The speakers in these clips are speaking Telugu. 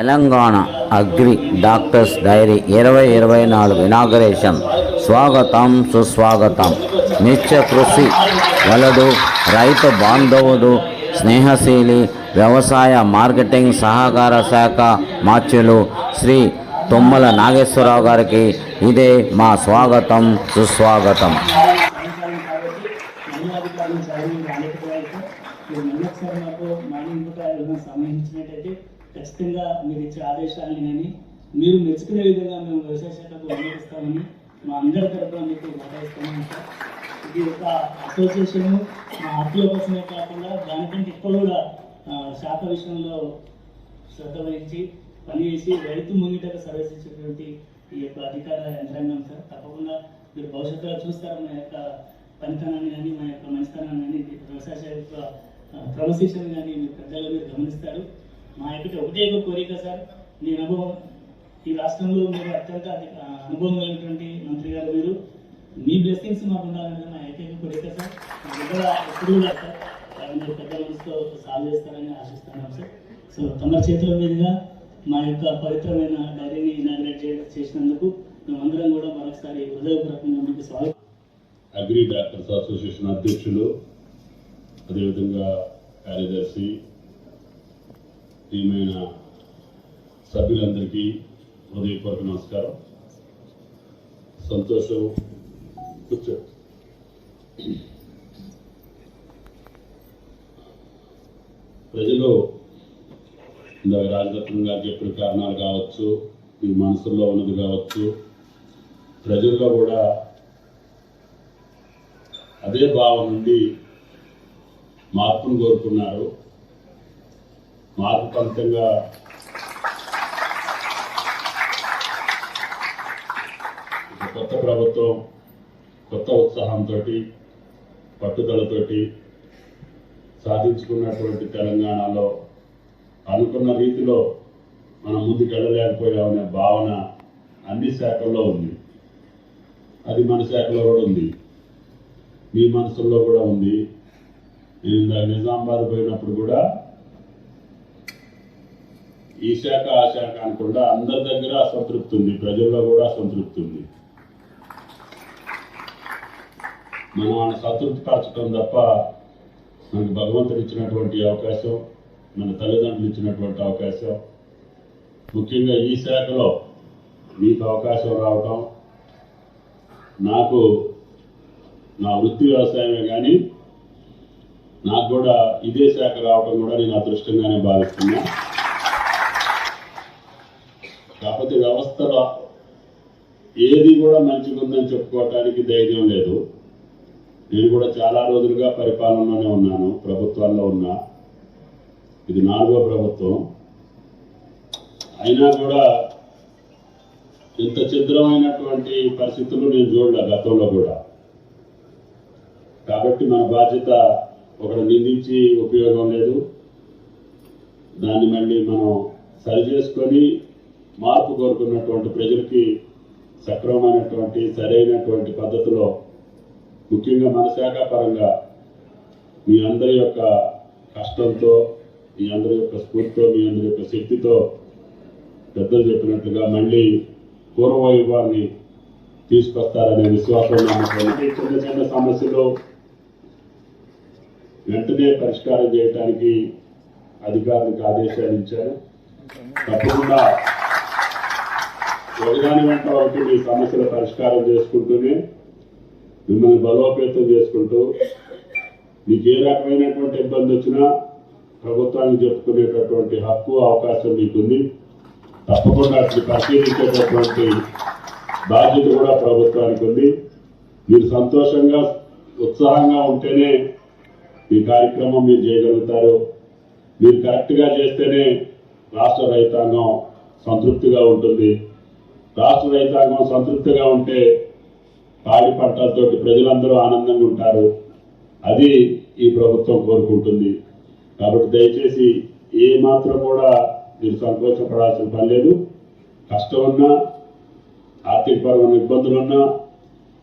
తెలంగాణ అగ్రి డాక్టర్స్ డైరీ ఇరవై ఇరవై నాలుగు ఇనాగరేషన్. స్వాగతం సుస్వాగతం. నిత్య కృషి వలదు రైతు బాంధవుడు స్నేహశీలి వ్యవసాయ మార్కెటింగ్ సహకార శాఖ మాచ్యులు శ్రీ తుమ్మల నాగేశ్వరరావు గారికి ఇదే మా స్వాగతం సుస్వాగతం. మీరు మార్నింగ్ పూట ఏదైనా ఖచ్చితంగా మీరు ఇచ్చే ఆదేశాలని కానీ మీరు మెచ్చుకునే విధంగా మేము వ్యవసాయ శాఖకు వినియోగిస్తామని మా అందరి తరఫున మీకు కేటాయిస్తున్నాం సార్ ఇది ఒక అసోసియేషన్ మా ఆర్టీఓ కోసమే కాకుండా దానికంటే ఎక్కువ కూడా శాఖ విషయంలో శ్రద్ధ వహించి పనిచేసి రైతు ముంగిటకు సర్వీస్ ఇచ్చేటువంటి ఈ యొక్క అధికార యంత్రాంగం సార్. తప్పకుండా మీరు భవిష్యత్తులో చూస్తారు మా యొక్క పనితనాన్ని కానీ మా యొక్క మంచితనాన్ని కానీ వ్యవసాయ శాఖ యొక్క క్రమశిక్షణ కానీ మీరు పెద్దలు మీరు గమనిస్తారు. మా యొక్క ఒకటే ఒక కోరిక సార్ నేను అనుభవం ఈ రాష్ట్రంలో మీరు అత్యంత అధిక- అనుభవం కలిగినటువంటి మంత్రి గారు మీరు. మీ బ్లెస్సింగ్స్ మాకు ఉండాలని నా ఏకైక కోరిక సార్. మా దగ్గర ఎప్పుడు కూడా సార్ మీరు పెద్ద మనసుతో సాల్వ్ చేస్తారని ఆశిస్తున్నాం సార్. సో తమ చేతుల మీదుగా మా యొక్క పవిత్రమైన డైరీని ఇనాగ్రేట్ చేసినందుకు మేమందరం కూడా మరొకసారి హృదయపూర్వకంగా మీకు స్వాగతం. అగ్రి డాక్టర్స్ అసోసియేషన్ అధ్యక్షులు అదేవిధంగా కార్యదర్శి ప్రియమైన సభ్యులందరికీ హృదయపూర్వక నమస్కారం. సంతోషం కూర్చో ప్రజలు ఇందాక రాజరత్నం గారు చెప్పిన కారణాలు కావచ్చు మీ మనసుల్లో ఉన్నది కావచ్చు ప్రజల్లో కూడా అదే భావం నుండి మార్పును కోరుకున్నారు. మార్గపంతంగా కొత్త ప్రభుత్వం కొత్త ఉత్సాహంతో పట్టుదలతోటి సాధించుకున్నటువంటి తెలంగాణలో అనుకున్న రీతిలో మనం ముందుకు వెళ్ళలేకపోయామనే భావన అన్ని శాఖల్లో ఉంది. అది మన శాఖలో కూడా ఉంది. మీ మనసుల్లో కూడా ఉంది. నేను నిజామాబాద్ పోయినప్పుడు కూడా ఈ శాఖ ఆ శాఖ అనకుండా అందరి దగ్గర అసంతృప్తి ఉంది. ప్రజల్లో కూడా అసంతృప్తి ఉంది. మనం ఆయన సంతృప్తి పరచడం తప్ప మనకు భగవంతుడు ఇచ్చినటువంటి అవకాశం మన తల్లిదండ్రులు ఇచ్చినటువంటి అవకాశం. ముఖ్యంగా ఈ శాఖలో మీకు అవకాశం రావటం నాకు నా వృత్తి వ్యవసాయమే కానీ నాకు కూడా ఇదే శాఖ రావడం కూడా నేను అదృష్టంగానే భావిస్తున్నాను ఏది కూడా మంచిగా ఉందని చెప్పుకోవటానికి ధైర్యం లేదు. నేను కూడా చాలా రోజులుగా పరిపాలనలోనే ఉన్నాను ప్రభుత్వాల్లో ఉన్నా. ఇది నాలుగో ప్రభుత్వం. అయినా కూడా ఇంత ఛిద్రమైనటువంటి పరిస్థితులు నేను చూడలే గతంలో కూడా. కాబట్టి మన బాధ్యత ఒకటి నిందించి ఉపయోగం లేదు. దాన్ని మళ్ళీ మనం సరి చేసుకొని మార్పు కోరుకున్నటువంటి ప్రజలకి సక్రమమైనటువంటి సరైనటువంటి పద్ధతిలో ముఖ్యంగా మన శాఖ పరంగా మీ అందరి యొక్క కష్టంతో మీ అందరి యొక్క స్ఫూర్తితో మీ అందరి యొక్క శక్తితో పెద్దలు చెప్పినట్టుగా మళ్ళీ పూర్వవైభవాన్ని తీసుకొస్తారనే విశ్వాసం చిన్న చిన్న సమస్యలు వెంటనే పరిష్కారం చేయడానికి అధికారులకు ఆదేశాలు ఇచ్చారు. తప్పకుండా ఒకదాని వెంట ఒకటి మీ సమస్యల పరిష్కారం చేసుకుంటూనే మిమ్మల్ని బలోపేతం చేసుకుంటూ మీకు ఏ రకమైనటువంటి ఇబ్బంది వచ్చినా ప్రభుత్వానికి చెప్పుకునేటటువంటి హక్కు అవకాశం మీకుంది. తప్పకుండా అసలు పరిశీలించేటటువంటి బాధ్యత కూడా ప్రభుత్వానికి ఉంది. మీరు సంతోషంగా ఉత్సాహంగా ఉంటేనే ఈ కార్యక్రమం మీరు చేయగలుగుతారు. మీరు కరెక్ట్గా చేస్తేనే రాష్ట్ర రైతాంగం సంతృప్తిగా ఉంటుంది. రాష్ట్ర రైతాంగం సంతృప్తిగా ఉంటే పాడి పంటలతో ప్రజలందరూ ఆనందంగా ఉంటారు. అది ఈ ప్రభుత్వం కోరుకుంటుంది. కాబట్టి దయచేసి ఏ మాత్రం కూడా మీరు సంకోచపడాల్సిన పని లేదు. కష్టం ఉన్నా ఆర్థికపరమైన ఇబ్బందులున్నా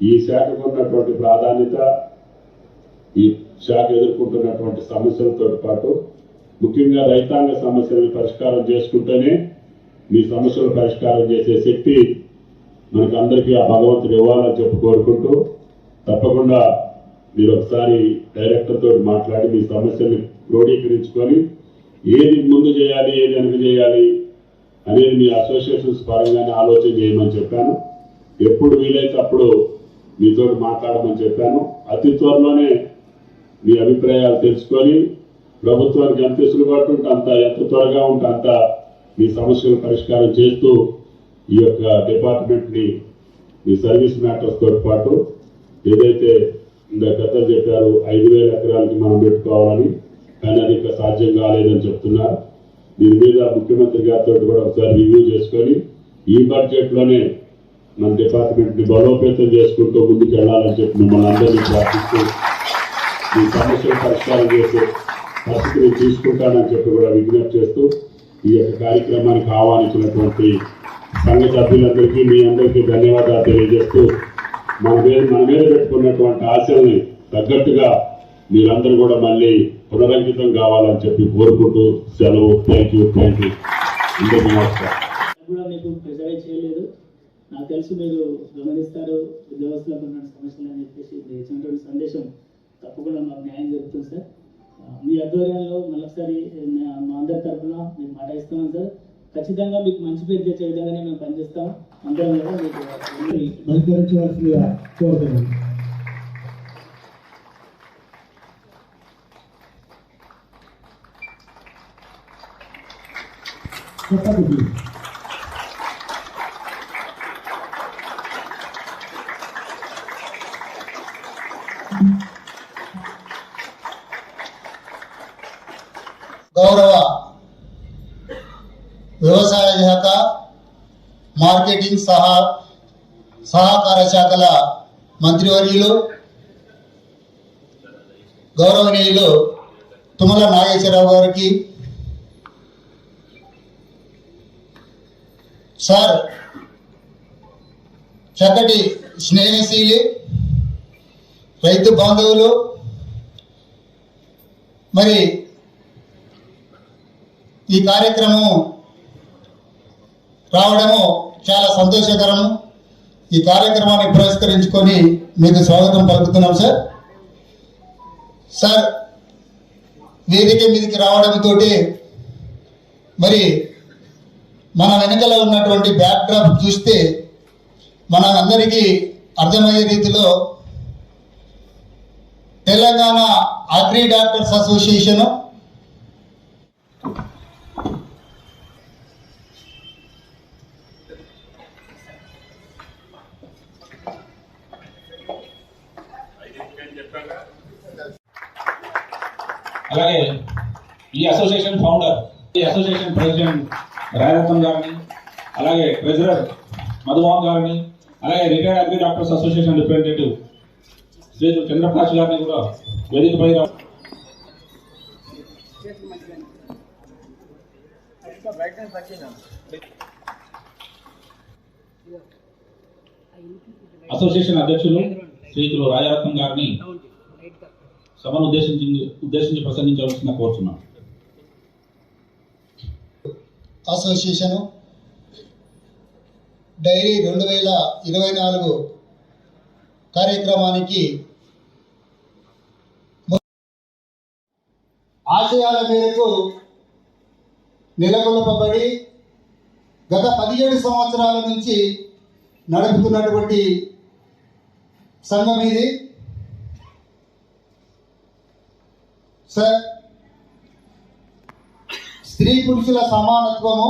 ఈ శాఖకు ఉన్నటువంటి ప్రాధాన్యత ఈ శాఖ ఎదుర్కొంటున్నటువంటి సమస్యలతో పాటు ముఖ్యంగా రైతాంగ సమస్యలను పరిష్కారం చేసుకుంటేనే మీ సమస్యలు పరిష్కారం చేసే శక్తి మనకు అందరికీ ఆ భగవంతుడు ఇవ్వాలని చెప్పి కోరుకుంటూ తప్పకుండా మీరు ఒకసారి డైరెక్టర్తో మాట్లాడి మీ సమస్యల్ని క్రోడీకరించుకొని ఏది ముందు చేయాలి ఏది వెనక చేయాలి అనేది మీ అసోసియేషన్స్ పరంగానే ఆలోచన చేయమని చెప్పాను. ఎప్పుడు వీలైతే అప్పుడు మీతో మాట్లాడమని చెప్పాను. అతి త్వరలోనే మీ అభిప్రాయాలు తెలుసుకొని ప్రభుత్వానికి ఎంత ఇసులుబాటు ఉంటే అంత ఎంత త్వరగా ఉంటే అంత మీ సమస్యలు పరిష్కారం చేస్తూ ఈ యొక్క డిపార్ట్మెంట్ని మీ సర్వీస్ మ్యాటర్స్తో పాటు ఏదైతే గత పెద్దలు చెప్పారు ఐదు వేల ఎకరాలకి మనం పెట్టుకోవాలని కానీ అది ఇంకా సాధ్యం కాలేదని చెప్తున్నారు. దీని మీద ముఖ్యమంత్రి గారితో కూడా ఒకసారి రివ్యూ చేసుకొని ఈ బడ్జెట్లోనే మన డిపార్ట్మెంట్ని బలోపేతం చేసుకుంటూ ముందుకు వెళ్ళాలని చెప్పి మిమ్మల్ని అందరినీ ప్రార్థిస్తూ మీ సమస్యలు పరిష్కారం చేసే పరిస్థితిని తీసుకుంటానని చెప్పి కూడా విజ్ఞప్తి చేస్తూ ఈ యొక్క కార్యక్రమానికి ఆహ్వానించినటువంటి సంఘ సభ్యులందరికీ మీ అందరికీ ధన్యవాదాలు తెలియజేస్తూ మన మీద మన మీద పెట్టుకున్నటువంటి ఆశల్ని తగ్గట్టుగా మీరందరూ కూడా మళ్ళీ పునరంకితం కావాలని చెప్పి కోరుకుంటూ సెలవు. థ్యాంక్ యూ థ్యాంక్ యూ అందరికీ నమస్కారం. కూడా మీకు ప్రెజరైజ్ చేయలేదు. నాకు తెలిసి మీరు గమనిస్తారు ఉద్యోగస్తులకు ఉన్న సమస్యలు అని చెప్పేసి మీరు ఇచ్చినటువంటి సందేశం తప్పకుండా మాకు న్యాయం జరుగుతుంది సార్. మీ ఆధ్వర్యంలో మళ్ళొకసారి మా అందరి తరఫున మీకు మాట ఇస్తున్నాం సార్. ఖచ్చితంగా మీకు మంచి పేరు తెచ్చే విధంగానే మేము పనిచేస్తాం. అందరం కూడా మీకు బహిష్కరించవలసిందిగా చెప్పండి. వ్యవసాయ శాఖ మార్కెటింగ్ సహా సహకార శాఖల మంత్రివర్యులు గౌరవనీయులు తుమ్మల నాగేశ్వరరావు గారికి. సార్ చక్కటి స్నేహశీలి రైతు బాంధవులు మరి ఈ కార్యక్రమం రావడము చాలా సంతోషకరము. ఈ కార్యక్రమాన్ని పురస్కరించుకొని మీకు స్వాగతం పలుకుతున్నాం సార్. సార్ వేదిక మీదకి రావడంతో మరి మన వెనుకల ఉన్నటువంటి బ్యాక్డ్రాప్ చూస్తే మన అందరికీ అర్థమయ్యే రీతిలో తెలంగాణ అగ్రి డాక్టర్స్ అసోసియేషను అలాగే ఈ అసోసియేషన్ ఫౌండర్ ఈ అసోసియేషన్ ప్రెసిడెంట్ రాయరత్నం గారిని అలాగే ట్రెజరర్ మధుమోహన్ గారిని అలాగే retired agri doctors association representative Shri Chandraprakash గారిని కూడా వేదికపై అసోసియేషన్ అధ్యక్షులు శ్రీతులు రాజరత్నం గారిని సభను ఉద్దేశించి ఉద్దేశించి ప్రసంగించవలసిన కోరుతున్నాను అసోసియేషన్ డైరీ రెండు వేల ఇరవై నాలుగు కార్యక్రమానికి ఆశయాల మేరకు నెలకొల్పబడి గత పదిహేడు సంవత్సరాల నుంచి నడుపుతున్నటువంటి సంఘం ఇది? సార్ స్త్రీ పురుషుల సమానత్వము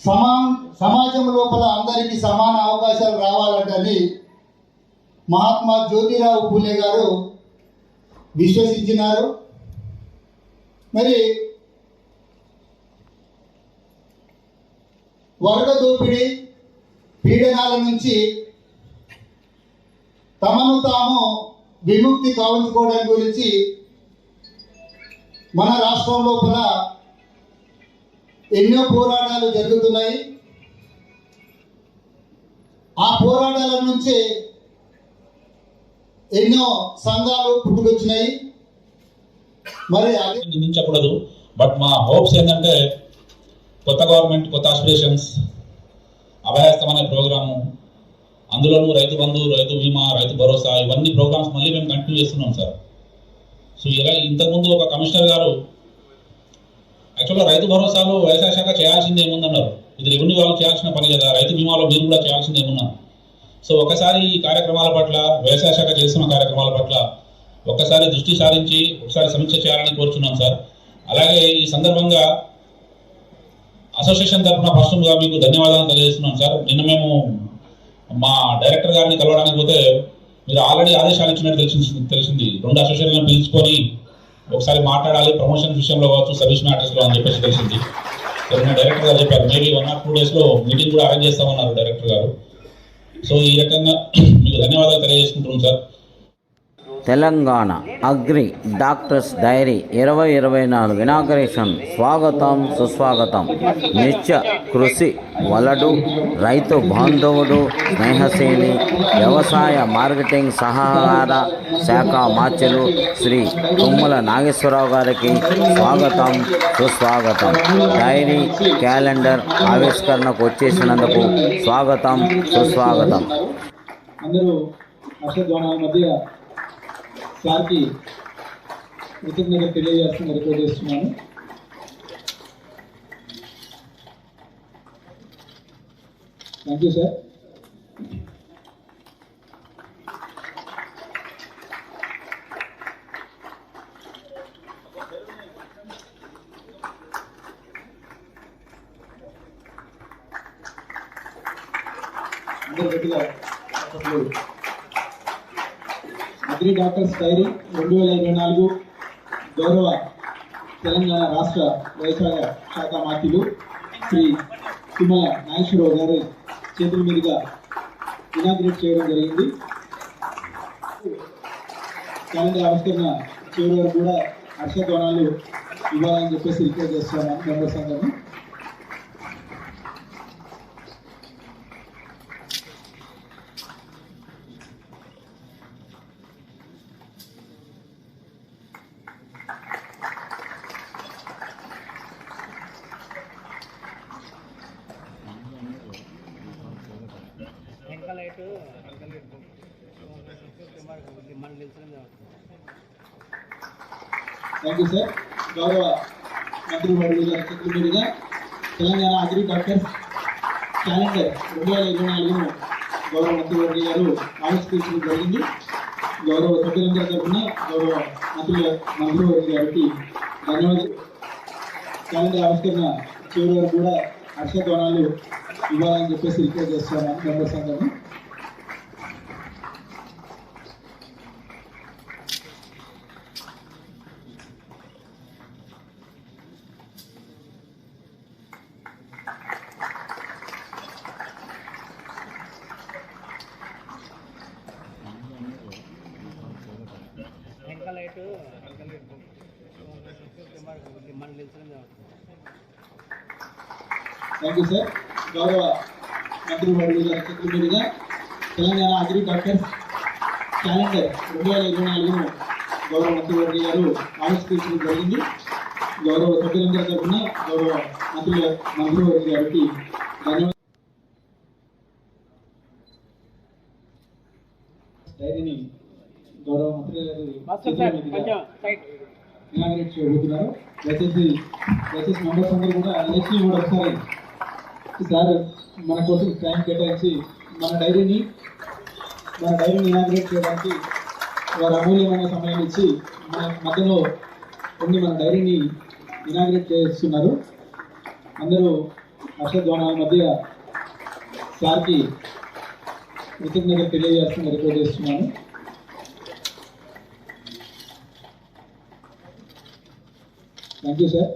సమా సమాజం లోపల అందరికీ సమాన అవకాశాలు రావాలంటని మహాత్మా జ్యోతిరావు పూలే గారు విశ్వసించినారు. మరి వరద దోపిడీ పీడనాల నుంచి తమను తాము విముక్తి కావించుకోవడం గురించి మన రాష్ట్రం లోపల ఎన్నో పోరాటాలు జరుగుతున్నాయి. ఆ పోరాటాల నుంచి ఎన్నో సంఘాలు పుట్టుకొచ్చినాయి. మరి నిందించకూడదు. బట్ మా హోప్స్ ఏంటంటే కొత్త గవర్నమెంట్ కొత్త ఆస్పిరేషన్స్ అభయస్థం అనే ప్రోగ్రాము అందులోనూ రైతు బంధు రైతు బీమా రైతు భరోసా ఇవన్నీ ప్రోగ్రామ్స్ మళ్ళీ మేము కంటిన్యూ చేస్తున్నాం సార్. సో ఇలా ఇంతకుముందు ఒక కమిషనర్ గారు యాక్చువల్గా రైతు భరోసాలో వ్యవసాయ శాఖ చేయాల్సింది ఏముందన్నారు. ఇది రెవెన్యూ వాళ్ళు చేయాల్సిన పని కదా రైతు బీమాలో మీరు కూడా చేయాల్సింది ఏమున్నారు సో ఒకసారి ఈ కార్యక్రమాల పట్ల వ్యవసాయ శాఖ చేస్తున్న కార్యక్రమాల పట్ల ఒక్కసారి దృష్టి సారించి ఒకసారి సమీక్ష చేయాలని కోరుచున్నాం సార్. అలాగే ఈ సందర్భంగా అసోసియేషన్ తరఫున ఫస్ట్గా మీకు ధన్యవాదాలు తెలియజేస్తున్నాం సార్. నిన్న మేము మా డైరెక్టర్ గారిని కలవడానికి పోతే మీరు ఆల్రెడీ ఆదేశాలు ఇచ్చినట్టు తెలిసింది తెలిసింది. రెండు అసోసియేషన్లను పిలుచుకొని ఒకసారి మాట్లాడాలి ప్రమోషన్ విషయంలో కావచ్చు సర్వీస్ మ్యాటర్స్లో అని చెప్పేసి తెలిసింది. డైరెక్టర్ గారు చెప్పారు మేబీ వన్ ఆర్ టూ డేస్లో మీటింగ్ కూడా అరేంజ్ చేస్తామన్నారు డైరెక్టర్ గారు. సో ఈ రకంగా మీకు ధన్యవాదాలు తెలియజేసుకుంటున్నాం sir. Telangana agri doctors diary ఇరవై ఇరవై నాలుగు ఇనాగ్రేషన్. స్వాగతం సుస్వాగతం. నిత్య కృషి వలడు రైతు బాంధవుడు స్నేహశీలి వ్యవసాయ మార్కెటింగ్ సహకార శాఖ మాచెలు శ్రీ తుమ్మల నాగేశ్వరరావు గారికి స్వాగతం సుస్వాగతం. డైరీ క్యాలెండర్ ఆవిష్కరణకు వచ్చేసినందుకు స్వాగతం సుస్వాగతం. అందరూ మధ్య సార్కి కృతజ్ఞత తెలియజేస్తున్న రిపోర్ట్ చేస్తున్నాను. థ్యాంక్ యూ సార్ అందరూ గట్టిగా చప్పట్లు. అగ్రి డాక్టర్స్ డైరీ రెండు వేల ఇరవై నాలుగు గౌరవ తెలంగాణ రాష్ట్ర వ్యవసాయ శాఖ మంత్రులు శ్రీ తిమ్మల నాగేశ్వరరావు గారి చేతుల మీదుగా ఇనాగ్రేట్ చేయడం జరిగింది. క్యాలెండర్ ఆవిష్కరణ చివరి వరకు కూడా హర్షధ్వనాలు ఇవ్వాలని చెప్పేసి రిక్వెస్ట్ చేస్తున్నాను. మెంబర్స్ అందరినీ. థ్యాంక్ యూ సార్ గౌరవ మంత్రి వర్యుల గారి చేతుల మీదుగా తెలంగాణ అగ్రి డాక్టర్స్ క్యాలెండర్ రెండు వేల ఇరవై నాలుగును గౌరవ మంత్రి వర్యుల గారు ఆవిష్కరించడం జరిగింది. గౌరవ సభ్యులందరి తరఫున గౌరవ మంత్రుల మంత్రి వర్యుల గారికి ధన్యవాదాలు. క్యాలెండర్ ఆవిష్కరణ చివరి వరకు కూడా హర్షధ్వానాలు ఇవ్వాలని చెప్పేసి రిక్వెస్ట్ చేస్తున్నాను. మెంబర్స్ అందరినీ థ్యాంక్ యూ సార్ గౌరవ మంత్రి వర్యుల గారి చేతుల మీదుగా తెలంగాణ అగ్రి డాక్టర్స్ క్యాలెండర్ రెండు వేల ఇరవై నాలుగును గౌరవ గారు ఆవిష్కరించడం జరిగింది. గౌరవ సభ్యులందరి తరఫున గౌరవ మంత్రి వర్యుల గారికి ధన్యవాదాలు. డైరీని గౌరవ మంత్రి గారి ఇనాగరేట్ చేయబోతున్నారు. దయచేసి దయచేసి మెంబర్స్ అందరూ కూడా ఎలక్షన్ కూడా ఒకసారి. సార్ మన కోసం టైం కేటాయించి మన డైరీని మన డైరీని ఇనాగ్రేట్ చేయడానికి వారు అమూల్యమైన సమయం ఇచ్చి మన మధ్యలో ఉండి మన డైరీని ఇనాగ్రేట్ చేస్తున్నారు. అందరూ హర్షధ్వానాల మధ్య సార్కి కృతజ్ఞత తెలియజేస్తున్న రిపోర్ట్ చేస్తున్నాను. థ్యాంక్ యూ సార్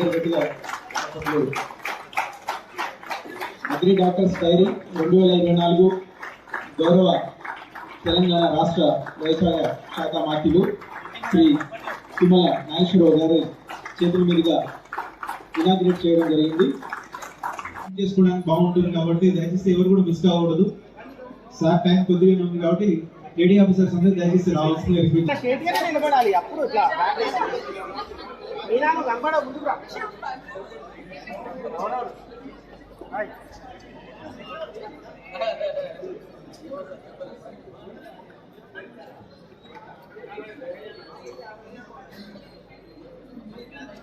అందరూ గట్టిగా అగ్రి డాక్టర్స్ డైరీ రెండు వేల ఇరవై నాలుగు గౌరవ తెలంగాణ రాష్ట్ర వ్యవసాయ శాఖ మంత్రులు శ్రీ తుమ్మల నాగేశ్వరరావు గారి చేతుల మీదుగా ఇనాగ్రేట్ చేయడం జరిగింది. చేసుకోవడానికి బాగుంటుంది కాబట్టి దయచేసి ఎవరు కూడా మిస్ కాకూడదు. సార్ టైం కొద్దిగా ఉంది కాబట్టి ఏడీ ఆఫీసర్స్ అందరూ దయచేసి రావాల్సింది మీనాను కనపడ ముందుకు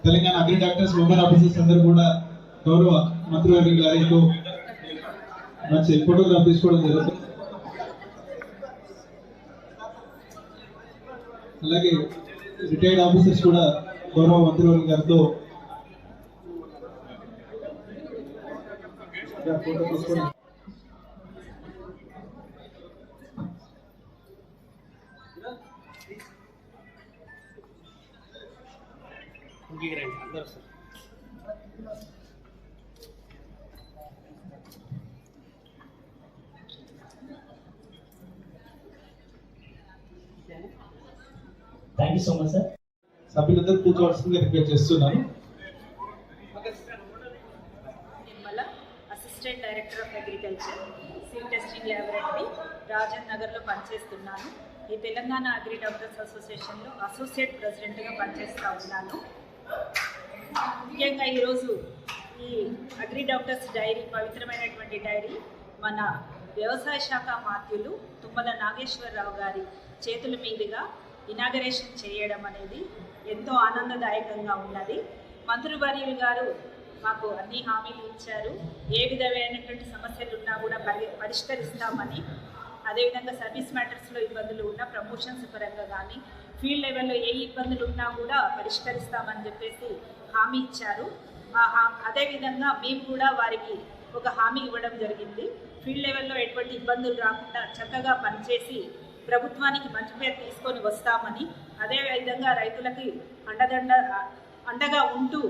Telangana agri doctors women officers అందరూ కూడా గౌరవ మంత్రివర్గ గారితో మంచి ఫోటోగ్రాఫ్ తీసుకోవడం జరుగుతుంది. అలాగే రిటైర్డ్ ఆఫీసర్స్ కూడా గౌరవ మంత్రివర్గ గారితో ఫోటో తీసుకోవడం ఇంటికి రండి అందరూ సభ్యులందరూ కూర్చోవలసిందిగా రిక్వెస్ట్ చేస్తున్నాను. Nirmala assistant director of agriculture seed testing laboratory Rajan నగర్లో పనిచేస్తున్నాను. ఈ తెలంగాణ అగ్రి డాక్టర్స్ అసోసియేషన్లో అసోసియేట్ ప్రెసిడెంట్గా పనిచేస్తూ ఉన్నాను. ముఖ్యంగా ఈరోజు ఈ అగ్రి డాక్టర్స్ డైరీ పవిత్రమైనటువంటి డైరీ మన వ్యవసాయ శాఖ మాత్యులు తుమ్మల నాగేశ్వరరావు గారి చేతుల మీదుగా ఇనాగరేషన్ చేయడం అనేది ఎంతో ఆనందదాయకంగా ఉన్నది. మంత్రివర్యులు గారు మాకు అన్ని హామీలు ఇచ్చారు. ఏ విధమైనటువంటి సమస్యలు ఉన్నా కూడా పరి పరిష్కరిస్తామని. అదేవిధంగా సర్వీస్ మ్యాటర్స్లో ఇబ్బందులు ఉన్నా ప్రమోషన్స్ పరంగా కానీ ఫీల్డ్ లెవెల్లో ఏ ఇబ్బందులు ఉన్నా కూడా పరిష్కరిస్తామని చెప్పేసి హామీ ఇచ్చారు. ఆ హా అదేవిధంగా మేము కూడా వారికి ఒక హామీ ఇవ్వడం జరిగింది. ఫీల్డ్ లెవెల్లో ఎటువంటి ఇబ్బందులు రాకుండా చక్కగా పనిచేసి ప్రభుత్వానికి మంచి పేరు తీసుకొని వస్తామని అదేవిధంగా రైతులకి అండదండ అండగా ఉంటూ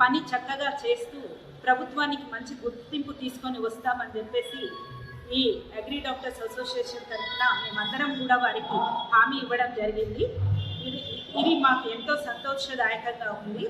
పని చక్కగా చేస్తూ ప్రభుత్వానికి మంచి గుర్తింపు తీసుకొని వస్తామని చెప్పేసి ఈ అగ్రి డాక్టర్స్ అసోసియేషన్ తరఫున మేమందరం కూడా వారికి హామీ ఇవ్వడం జరిగింది. ఇది ఇది మాకు ఎంతో సంతోషదాయకంగా ఉంది.